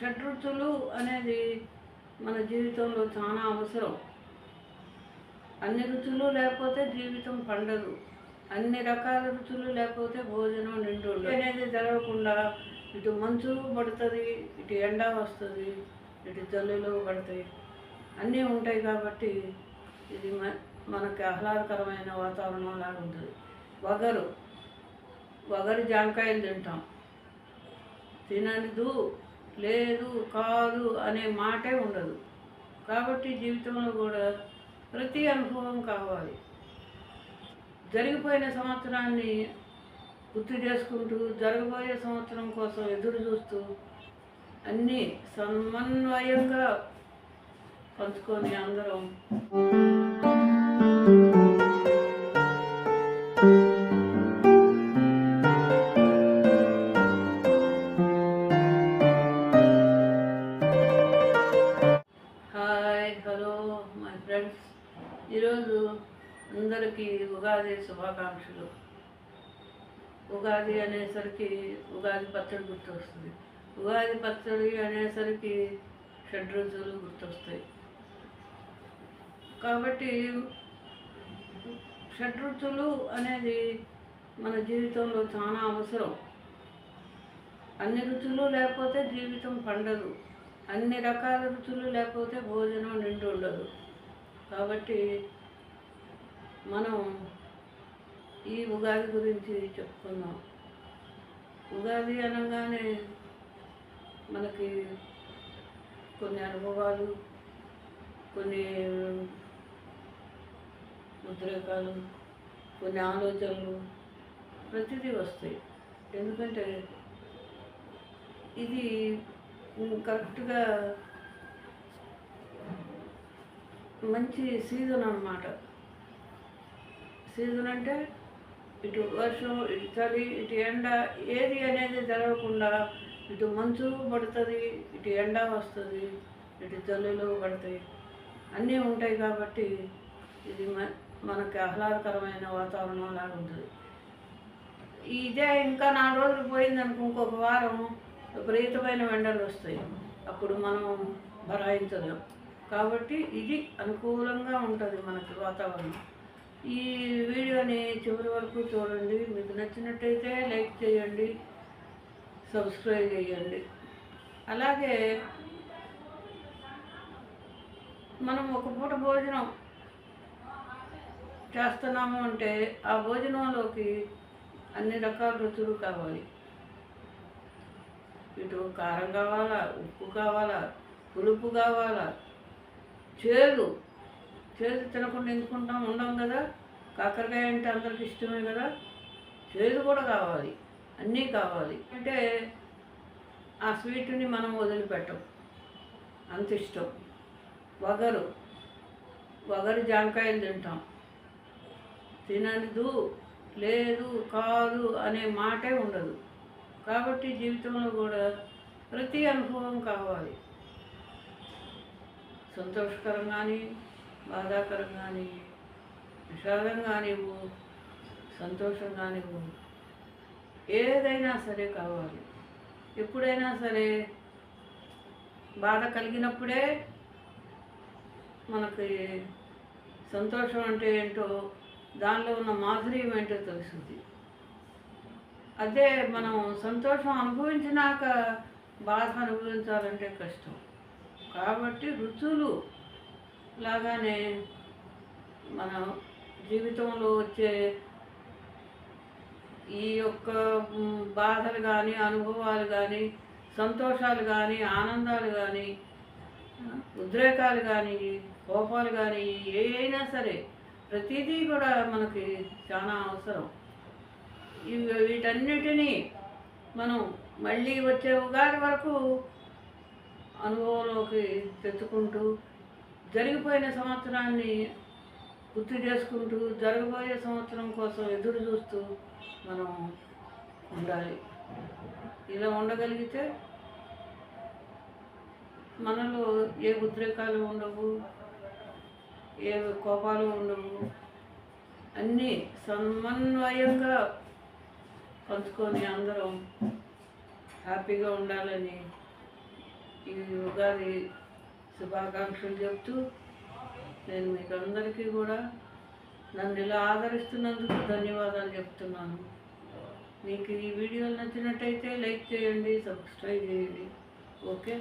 షడ్రుచులు అనేది మన జీవితంలో చాలా అవసరం. అన్ని రుచులు లేకపోతే జీవితం పండదు. అన్ని రకాల రుచులు లేకపోతే భోజనం నిండు అనేది జరగకుండా ఇటు మంచు పడుతుంది ఇటు ఎండ వస్తుంది ఇటు జల్లులు పడతాయి. అన్నీ ఉంటాయి కాబట్టి ఇది మ- మనకి ఆహ్లాదకరమైన వాతావరణం లాగా ఉంటుంది. వగరు. వగరు జాంకాయలు తింటాం. తినదు లేదు కాదు అనే మాటే ఉండదు. కాబట్టి జీవితంలో కూడా ప్రతి అనుభవం కావాలి. జరిగిపోయిన సంవత్సరాన్ని గుర్తు చేసుకుంటూ జరగబోయే సంవత్సరం కోసం ఎదురు చూస్తూ అన్నీ సమన్వయంగా పంచుకొని అందరం ఈరోజు అందరికీ ఉగాది శుభాకాంక్షలు. ఉగాది అనేసరికి ఉగాది పచ్చడి గుర్తొస్తుంది. ఉగాది పచ్చడి అనేసరికి షడ్రుచులు గుర్తొస్తాయి. కాబట్టి షడ్రుచులు అనేది మన జీవితంలో చాలా అవసరం. అన్ని రుచులు లేకపోతే జీవితం పండదు. అన్ని రకాల రుచులు లేకపోతే భోజనం నిండు ఉండదు కాబట్టి మనం ఈ ఉగాది గురించి చెప్పుకుందాం. ఉగాది అనగానే మనకి కొన్ని అనుభవాలు కొన్ని ఉద్రేకాలు కొన్ని ఆలోచనలు ప్రతిదీ వస్తాయి. ఎందుకంటే ఇది కరెక్ట్గా మంచి సీజన్ అన్నమాట. సీజన్ అంటే ఇటు వర్షం ఇటు చలి ఇటు ఎండ ఏది అనేది జరగకుండా ఇటు మంచు పడుతుంది ఇటు ఎండ వస్తుంది ఇటు జల్లులు పడతాయి. అన్నీ ఉంటాయి కాబట్టి ఇది మ మనకి ఆహ్లాదకరమైన వాతావరణం లాగా ఉంటుంది. ఇదే ఇంకా నాలుగు రోజులు పోయిందనుకో ఇంకొక వారం విపరీతమైన ఎండలు వస్తాయి. అప్పుడు మనం భరాయించలేము కాబట్టి ఇది అనుకూలంగా ఉంటుంది మనకి వాతావరణం. ఈ వీడియోని చివరి వరకు చూడండి. మీకు నచ్చినట్టయితే లైక్ చేయండి సబ్స్క్రైబ్ చేయండి. అలాగే మనం ఒక పూట భోజనం చేస్తున్నాము అంటే ఆ భోజనంలోకి అన్ని రకాల రుచులు కావాలి. ఇటు కారం కావాలా ఉప్పు కావాలా పులుపు కావాలా చేదు చేదు తినకుండా ఎందుకుంటాం? ఉండం కదా. కాకరకాయ అంటే అందరికి ఇష్టమే కదా. చేదు కూడా కావాలి. అన్నీ కావాలి. అంటే ఆ స్వీట్ని మనం వదిలిపెట్టం. అంత ఇష్టం. వగరు. వగరు జామకాయలు తింటాం. తినదు లేదు కాదు అనే మాటే ఉండదు. కాబట్టి జీవితంలో కూడా ప్రతి అనుభవం కావాలి. సంతోషకరం కానీ బాధాకరం కానీ విషాదం కానివ్వు సంతోషం కానివ్వు ఏదైనా సరే కావాలి. ఎప్పుడైనా సరే బాధ కలిగినప్పుడే మనకి సంతోషం అంటే ఏంటో దానిలో ఉన్న మాధుర్యం ఏంటో తెలుస్తుంది. అదే మనం సంతోషం అనుభవించినాక బాధ అనుభవించాలంటే కష్టం. కాబట్టి ఋతువులు లాగానే మన జీవితంలో వచ్చే ఈ యొక్క బాధలు కానీ అనుభవాలు కానీ సంతోషాలు కానీ ఆనందాలు కానీ ఉద్రేకాలు కానీ కోపాలు కానీ ఏ అయినా సరే ప్రతిదీ కూడా మనకి చాలా అవసరం. ఇవి వీటన్నిటినీ మనం మళ్ళీ వచ్చే ఉగాది వరకు అనుభవంలోకి తెచ్చుకుంటూ జరిగిపోయిన సంవత్సరాన్ని గుర్తు చేసుకుంటూ జరగబోయే సంవత్సరం కోసం ఎదురు చూస్తూ మనం ఉండాలి. ఇలా ఉండగలిగితే మనలో ఏ ఉద్రేకాలు ఉండవు ఏ కోపాలు ఉండవు అన్నీ సమన్వయంగా పంచుకొని అందరం హ్యాపీగా ఉండాలని ఈ ఉగాది శుభాకాంక్షలు చెప్తూ నేను మీకు అందరికీ కూడా నన్ను ఇలా ఆదరిస్తున్నందుకు ధన్యవాదాలు చెప్తున్నాను. మీకు ఈ వీడియోలు నచ్చినట్టయితే లైక్ చేయండి సబ్స్క్రైబ్ చేయండి. ఓకే?